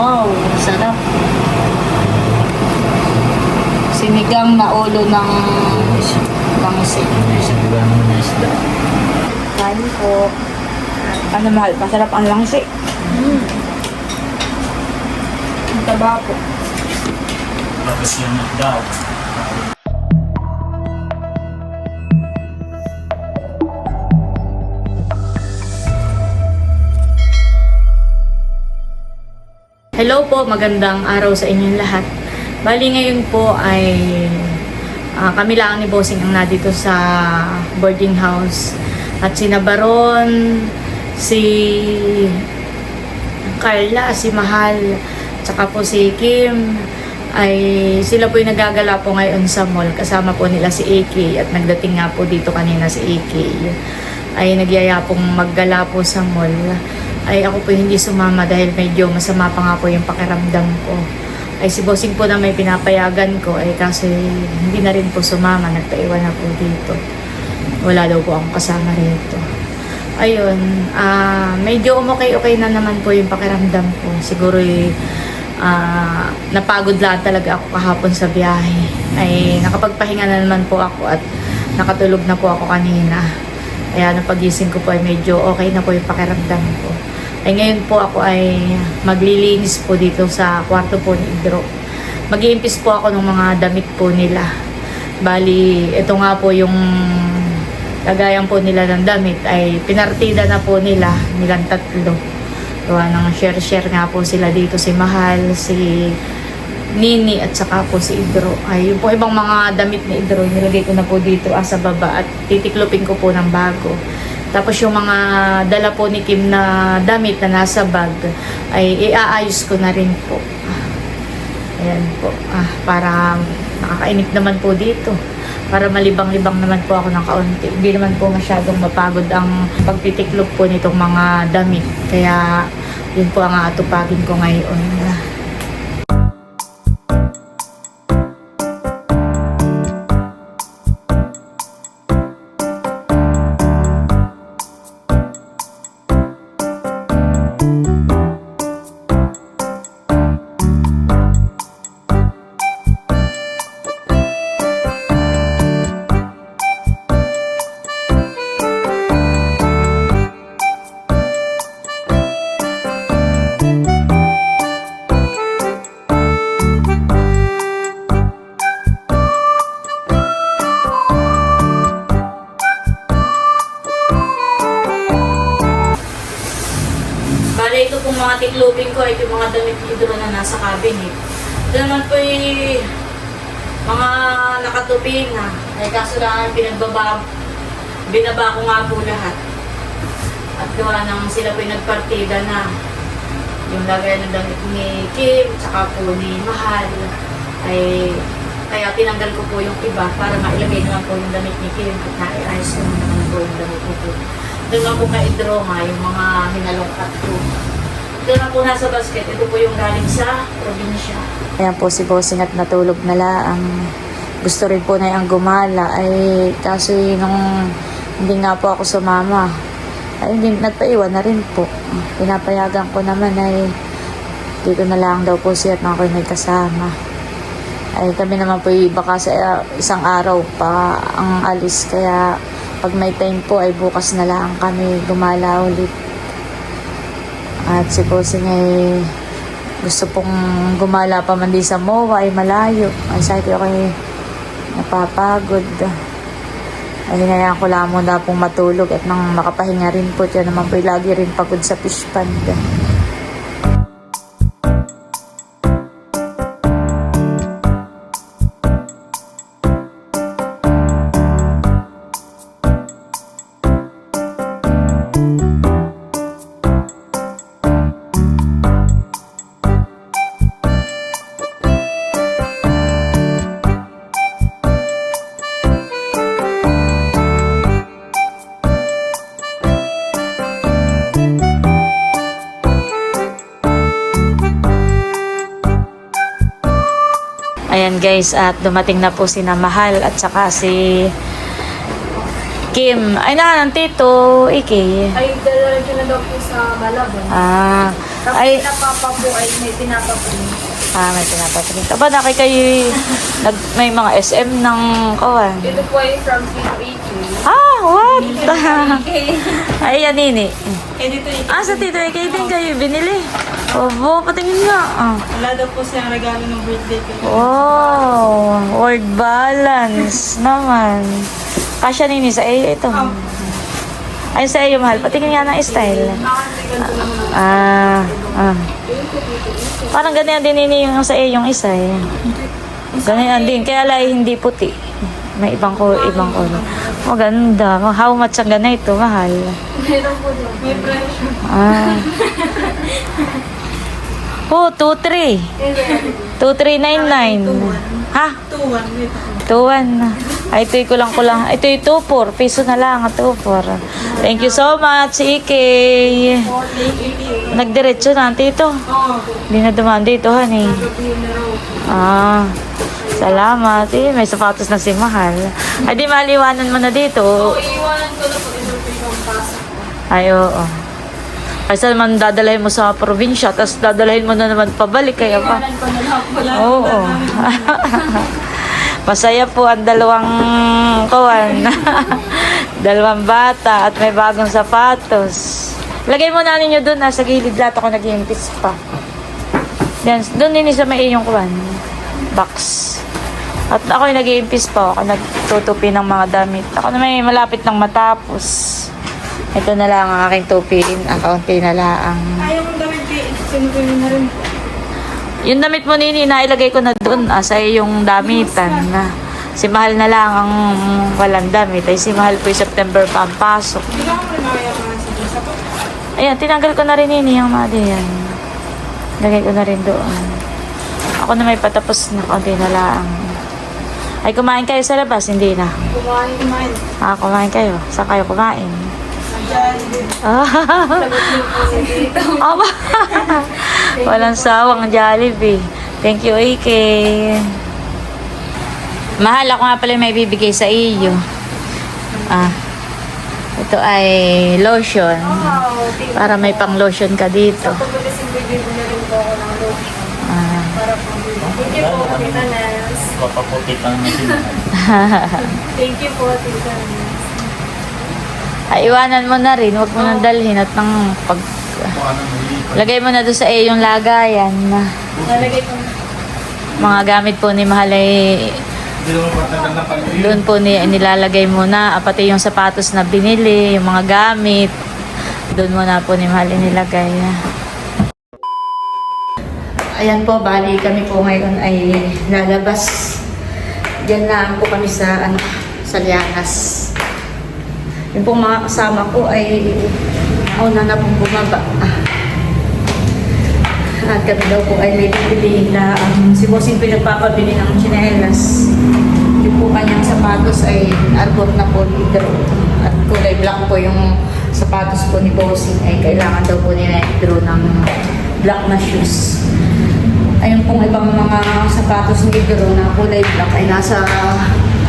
Wow, sarap. Sinigang na ulo ng. Siguro mo na isda. Kain po. Ano mahal? Masarap ang langsi. Mm. Ang taba po. Tapos yung daw. Hello po, magandang araw sa inyong lahat. Bali ngayon po ay ah, kami lang ni Bossing ang nandito sa boarding house. At si Nabaron, si Carla, si Mahal, tsaka po si Kim, ay sila po yung nagagala po ngayon sa mall. Kasama po nila si AK at nagdating nga po dito kanina si AK. Ay nagyaya pong maggala po sa mall. Ay ako po hindi sumama dahil medyo masama pa nga po yung pakiramdam ko. Ay si Bossing po na may pinapayagan ko ay kasi hindi na rin po sumama, nagpaiwan na po dito. Wala daw po akong kasama rito. Ayun, ah medyo umokay-okay na naman po yung pakiramdam ko. Siguro eh, ah, napagod lang talaga ako kahapon sa biyahe. Ay nakapagpahinga na naman po ako at nakatulog na po ako kanina. Kaya nung pagising ko po ay medyo okay na po yung pakiramdam ko. Ay ngayon po ako ay maglilinis po dito sa kwarto po ni Idro. Mag-iimpis po ako ng mga damit po nila. Bali, ito nga po yung lagayan po nila ng damit ay pinartida na po nila nilang tatlo. Gawa ng share-share nga po sila dito si Mahal, si Nini at saka po si Idro. Ay, yung po ibang mga damit ni Idro, nilagay ko na po dito ah, baba at titiklopin ko po ng bago. Tapos yung mga dala po ni Kim na damit na nasa bag ay iaayos ko na rin po. Ayan po. Ah, para nakakainip naman po dito. Para malibang-libang naman po ako ng kaunti. Hindi naman po masyadong mapagod ang pagtitiklop po nitong mga damit. Kaya yun po ang aatupagin ko ngayon. Gawa nang sila po yung nagpartida na. Yung lagay ng damit ni Kim, tsaka po ni Mahal. Ay kaya tinanggal ko po yung iba para mailagay naman po yung damit ni Kim at naiayos ko naman po yung damit ni Kim. Doon lang po ka-draw nga yung mga hinalungkat ko. Doon lang po nasa basket. Ito po yung galing sa probinsya. Ayan po si Bossing at natulog na lang. Gusto rin po na yung gumala. Ay kaso nung hindi nga po ako sumama. Ay hindi, nagpaiwan na rin po. Pinapayagan ko naman ay dito na lang daw po siya at mga may kasama. Ay kami naman po baka sa uh, isang araw pa ang alis kaya pag may time po ay bukas na lang kami gumala ulit. At si Bossing ay gusto pong gumala pa man di sa MOA ay malayo. Ay sabi ko ay napapagod. Ay hinayaan ko lang muna pong matulog at nang makapahinga rin po siya naman po lagi rin pagod sa fish pond. Guys, at dumating na po si Mahal at saka si Kim. Ay na, ng tito, Iki. Ay, dala rin na daw po sa Malabon. Ah, Ay, na papa po ay may pinapaprint. ah, may pinapaprint. Aba, nakay kayo nag, may mga SM ng kawan. Ito po ay from Tito AK. Ah, what? Ay, yan nini. Eh, dito yung Ah, sa Tito AK din kayo binili. Obo, patingin nga. Ah. wala daw po siyang regalo ng birthday ko. Wow, word balance naman. Kasya nini sa iyo ito. Ay, sa iyo, mahal. Patingin nga ng style. Ah, ah. Parang ganyan din nini yung sa iyo, yung isa eh. Ganyan din. Kaya lang hindi puti. May ibang ko, ibang ko. Maganda. How much ang ganito, mahal? Meron po doon. May pressure. Ah. Oh, 2-3. 2399. Ha? 2-1. Wait. 2-1. Ay, ito'y kulang kulang. Ito yung 2-4. Piso na lang. 2-4. Thank you so much, Ike. Nagdiretso na, tito. Oo. Hindi na dumaan dito, honey. Ah, salamat. Eh, may sapatos na si Mahal. Ay, di maliwanan mo na dito. So, iiwanan ko na po. Ay, oo. Kasi naman dadalhin mo sa probinsya, tapos dadalhin mo na naman pabalik, kaya pa. Oo. Masaya po ang dalawang kawan. dalawang bata at may bagong sapatos. Lagay mo na ninyo doon, nasa gilid lahat ako nag-iimpis pa. Yan, doon din sa may iyong kawan. Box. At ako yung nag-iimpis pa, ako nagtutupi ng mga damit. Ako na may malapit ng matapos. Ito na lang ang aking tupin, ang kaunti na lang. Ayaw mong gawin kay sinukunin na rin. Yung damit mo nini, nailagay ko na doon ah, sa iyong damitan. Na. Si Mahal na lang ang walang damit. Ay si Mahal po yung September pa ang pasok. Hindi ka sa Diyos ako. Ayan, tinanggal ko na rin nini yung mga yan. Lagay ko na rin doon. Ako na may patapos na konti na lang. Ay, kumain kayo sa labas? Hindi na. Kumain, kumain. Ah, kumain kayo. Saan kayo kumain? Ah, Sagot niyo po Tito. Aba. Walang sawang Jollibee. Thank you, AK. Mahal ako nga pala may bibigay sa iyo. Ah. Ito ay lotion. Wow. Para may pang lotion ka dito. Pagkakasin bibili na rin po ako ng lotion. Ah. Para po. Thank you po, Tita Nels. Papaputi pang. Thank you po, Tita Nels. Ay, iwanan mo na rin. Huwag mo nang dalhin at nang pag... Lagay mo na doon sa iyong lagayan. Nalagay ko na. Mga gamit po ni Mahal ay doon po ni, nilalagay mo na. Ah, Pati yung sapatos na binili, yung mga gamit. Doon mo na po ni Mahal inilagay. Ayan po, bali kami po ngayon ay lalabas. Diyan lang po kami sa, ano, sa Lianas. Yung pong mga kasama ko ay una na pong bumaba. At kami daw po ay may bibilihin na um, si Bossing po yung nagpapabili ng chinelas. Yung po kanyang sapatos ay arbor na po litro. At kulay black po yung sapatos po ni Bossing ay kailangan daw po niya i-draw ng black na shoes. Ayun pong ibang mga sapatos ni Drew na kulay black ay nasa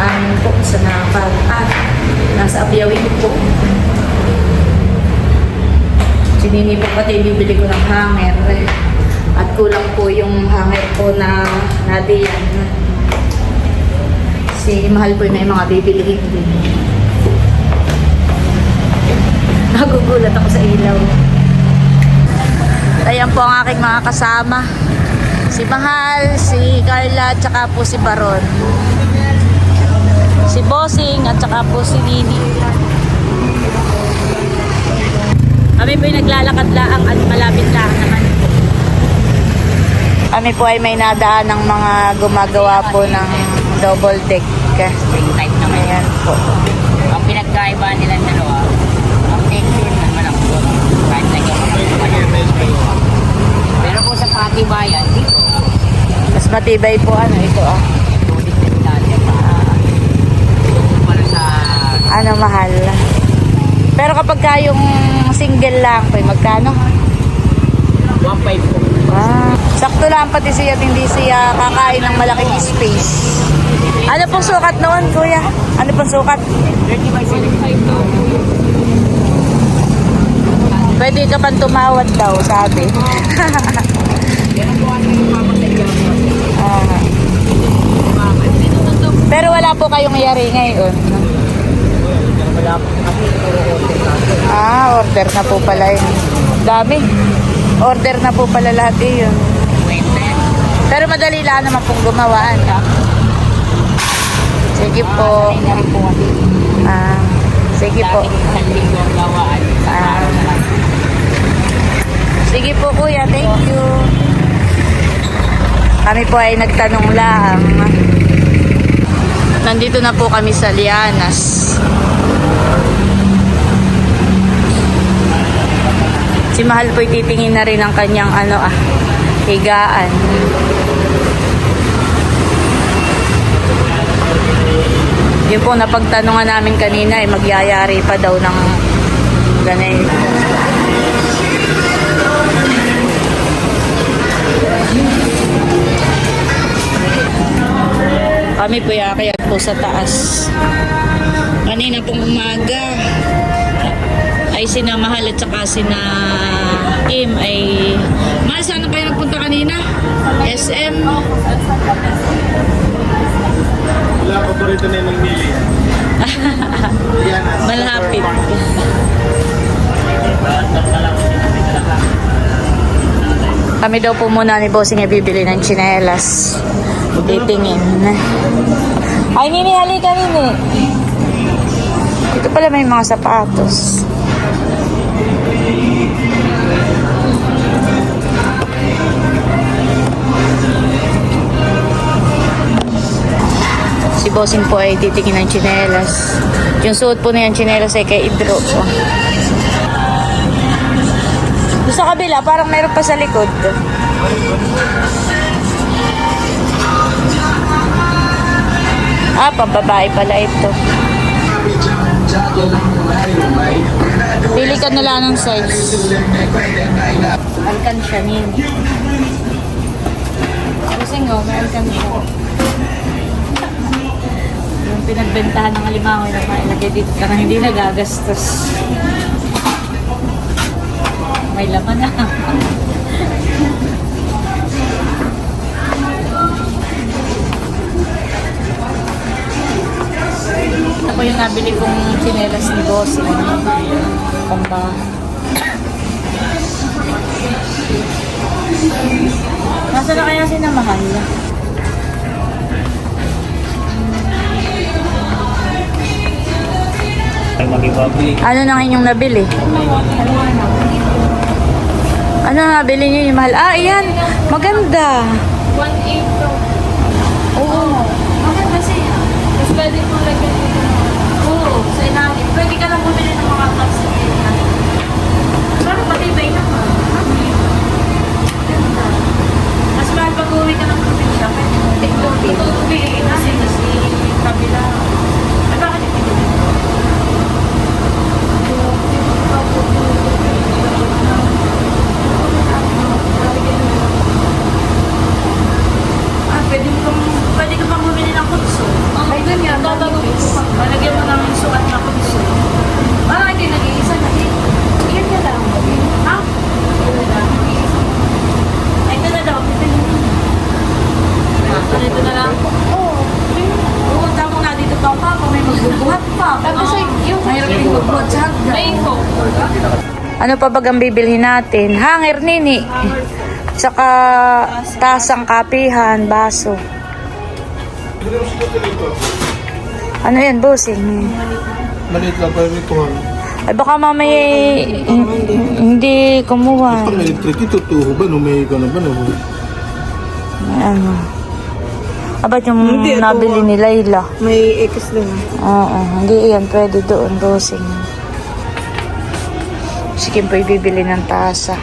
amin po sa nakapag ah, nasa Apiyawin po. Sinini po pati bibili ko ng hanger. At kulang po yung hanger po na nadiyan. Si Mahal po may mga bibilihin din. Nagugulat ako sa ilaw. Ayan po ang aking mga kasama. Si Mahal, si Carla, tsaka po si Baron. Si Bossing, at tsaka po si Nini. Kami po yung naglalakad laang at malapit lang naman. Kami po ay may nadaan ng mga gumagawa po ng double deck. Spring type naman yan. Ayan po. Ang pinagkaiba nila dalawa, ang texture naman ang good. Kahit lagyan mo ng kanya. Pero kung sa patibayan, dito, Mas matibay po ano ito ah. tulit na dati pa. Para sa Ano mahal. Pero kapag ka yung single lang po, magkano? 1.5 po. Ah, sakto lang pati siya at hindi siya kakain ng malaking space. Ano pong sukat noon, kuya? Ano pong sukat? 30 by 75 to. Pwede ka pang tumawad daw, sabi. Ah. Pero wala po kayong yari ngayon. Wala po kasi puro order natin. Ah, order na po pala yun. Dami. Order na po pala lahat eh yun. Pero madali lang naman pong gumawaan. Sige po. Ah, sige po. Ah. Sige po kuya, thank you. Kami po ay nagtanong lang. Nandito na po kami sa Lianas. Si Mahal po'y titingin na rin ang kanyang ano ah, higaan. Yun po napagtanungan namin kanina ay magyayari pa daw ng ganito. Kami po yakayat po sa taas. Kanina pong umaga ay sina Mahal at saka sina Kim ay Mahal, saan kayo nagpunta kanina? SM? Wala pa po rito na yung ah. Malapit. Kami daw po muna ni Bossing ay bibili ng tsinelas. Titingin. Ay, Nini, halika, Nini. Ito pala may mga sapatos. Si Bossing po ay titingin ng tsinelas. Yung suot po na yung tsinelas ay kay Idro po. Sa kabila, parang meron pa sa likod. Ah, pambabae pala ito. Pili ka na lang ng size. Nini. Kasi nga, may. Yung pinagbentahan ng alimango na mailagay dito ka hindi nagagastos. May laman na. Ako yung nabili kong chinelas ni Boss. Pamba. Nasa na kaya sinamahal? Ay, Ano nang inyong nabili? Ano na nabili niyo yung mahal? Ah, iyan. Maganda. 1.8 to. Oo. Bakit kasi? Mas pwede mo lagyan dito. Oo, sa ilalim. Pwede ka lang bumili ng mga tops sa ilalim. Parang matibay naman. Mas mahal pag uwi ka ng probinsya. Pwede mo. Ito, bigay kasi kasi kabila. Ay, bakit hindi ko Ah, pwede mo kang, pwede ka pang bumili ng kutso. Ay, ganyan. Tatagupis. Malagyan mo ng sukat na kutso. Parang hindi nag-iisa na eh. Iyan ka lang. Ha? Ito na lang. Ay, ito na daw. Ito na lang. Ah, ito na lang. Oo. Oo, tama nga dito pa pa. Kung may magbubuhat pa. Tapos ay, yung mahirap yung magbuhat sa hagdan. Ay, ko. Ano pa bagang bibilhin natin? Hanger, Nini. Tsaka tasang kapihan, baso. Ano yan, bossing? Maliit lang pa rin ito. ha? Ay baka mamaya hin- hindi kumuha. Pang electric, ito tuho ba? No, may ka na ba? No? Ano? Abat yung nabili ni Layla. May X lang. Oo, hindi yan pwede doon, bossing. Sige po ibibili ng tasa.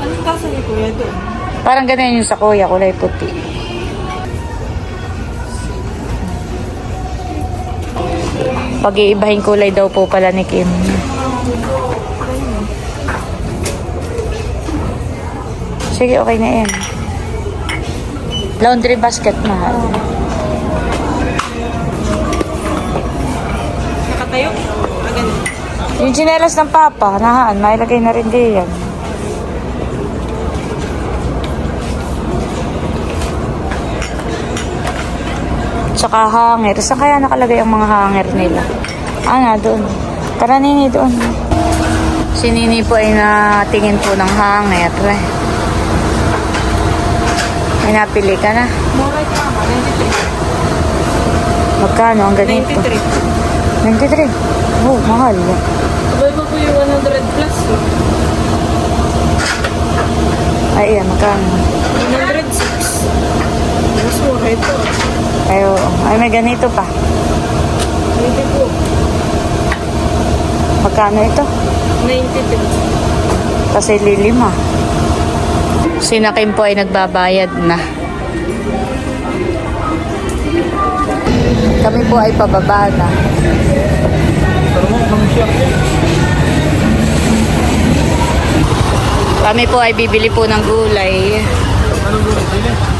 Anong kasa ni Kuya doon? Parang ganyan yung sa kuya, kulay puti. Pag-iibahin kulay daw po pala ni Kim. Sige, okay na yan. Laundry basket mahal. Nakatayo? Yung chinelas ng papa, nahaan, mailagay na rin diyan. Tsaka hanger. Saan kaya nakalagay ang mga hanger nila? Ah, na doon. Tara, Nini, doon. Si Nini po ay natingin po ng hanger. May napili ka na. Mura ka ma, 93. Magkano ang ganito? 93. 93. Oh, mahal. Mo yung 100 plus. Ay, yan, magkano? 106. Mas mura ito. Ay, oo. Ay, may ganito pa. 90 po. Magkano ito? 93. Kasi lilima. Si Nakim po ay nagbabayad na. Kami po ay pababa na. Kami po ay bibili po ng gulay. Anong gulay?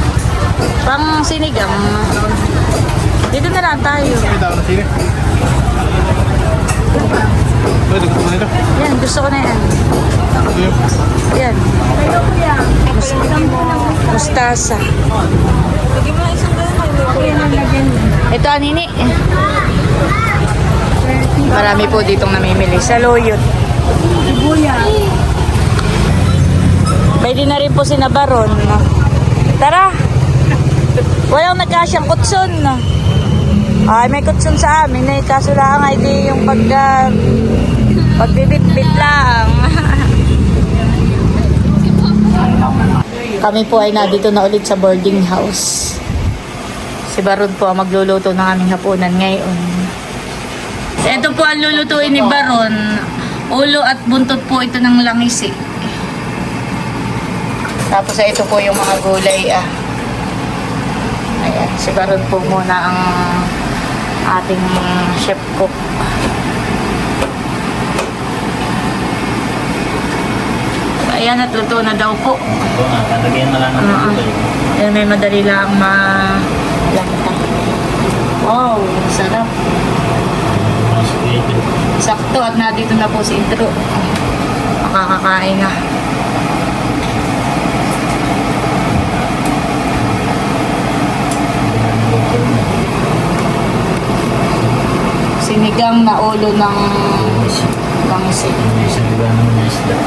Pang sinigang. Dito na lang tayo. Pwede ko nito. Yan, gusto ko na yan. Yan. Mustasa. Mo. Ito, anini. Marami po ditong namimili. Sa Loyot. Pwede na rin po si Nabaron. Tara. Walang nagkasyang kutson. Ay, may kutson sa amin eh. Kaso lang ay di yung pag... Uh, pagbibit-bit lang. Kami po ay nandito na ulit sa boarding house. Si Baron po ang magluluto ng aming hapunan ngayon. Ito po ang lulutuin ni Baron. Ulo at buntot po ito ng langis eh. Tapos eh, ito po yung mga gulay ah. Ayan, si Baron po muna ang ating chef cook. Ayan, at luto na daw po. Ito nga, lalagyan na lang ng Oo. gulay. Yan may madali lang ma lanta. Wow, sarap. Ito. Sakto at nandito na po si Intro. Makakakain na. Sinigang na ulo ng isda.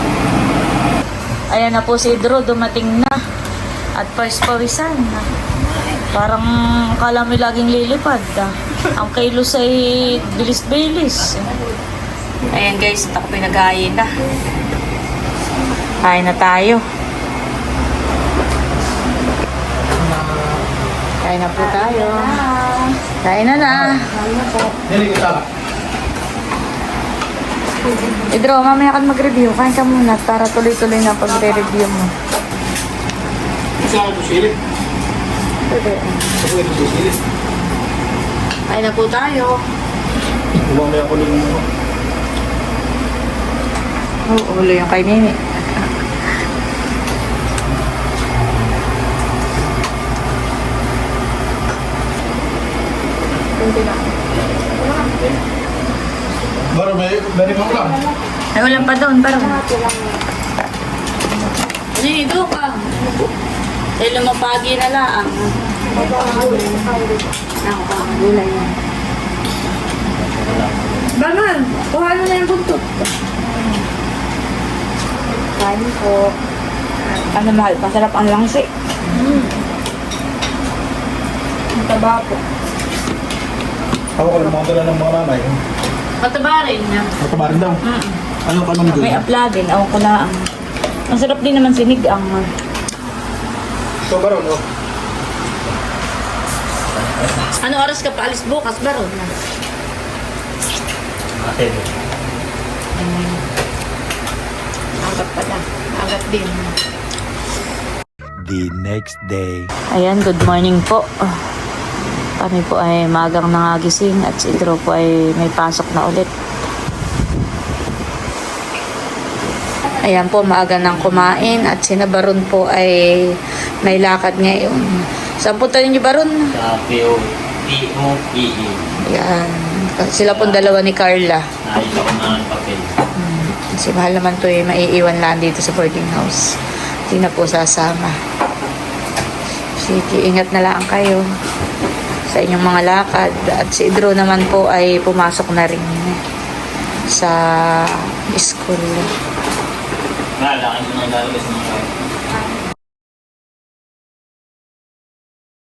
Ayan na po si Idro, dumating na. At first pawisan. Parang kala mo laging lilipad. Ah. Ang kilos ay bilis-bilis. Ayan guys, at ako pinag-ayin na. Kain na tayo. Kain na po tayo. Kain na na. Dili ko tala. Idro, mamaya ka mag-review. Kain ka muna para tuloy-tuloy na pag-review mo. Ako sili. Sa pwede ko sili. Kain na po tayo. Umamay ako ng mga. Oo, ulo yung kay Nini. Baro, may may rimang lang. Ay, ulam pa doon, parang. Nini, doon ka. Dahil lumapagi na lang. Ako pa, ang gulay yan. Baman, kuha na na yung buntot. Kain po. Ano mahal, masarap ang langsi. Ang taba po. Ako ko lang mga dala ng mga nanay. Mataba rin na. Matabarin daw. Ano ka naman May gulay? apla din, awan ko na. Ang sarap din naman sinigang. So, baro, no? Ano oras ka pa alis bukas, Baron? Ate. Agat pala. Agat din. the next day. Ayan, good morning po. Ah, Kami po ay magang nangagising at si Idro po ay may pasok na ulit. Ayan po, maaga nang kumain at si Baron po ay may lakad ngayon. Saan punta ninyo Baron? Sa P-O-P-O-P-E. Ayan. Sila pong dalawa ni Carla. Nakita ko na ang papel. Mahal naman to eh, maiiwan lang dito sa boarding house. Hindi na po sasama. Sige, ingat na lang kayo sa inyong mga lakad. At si Drew naman po ay pumasok na rin sa school. Nga, laki mo nang lalabas ng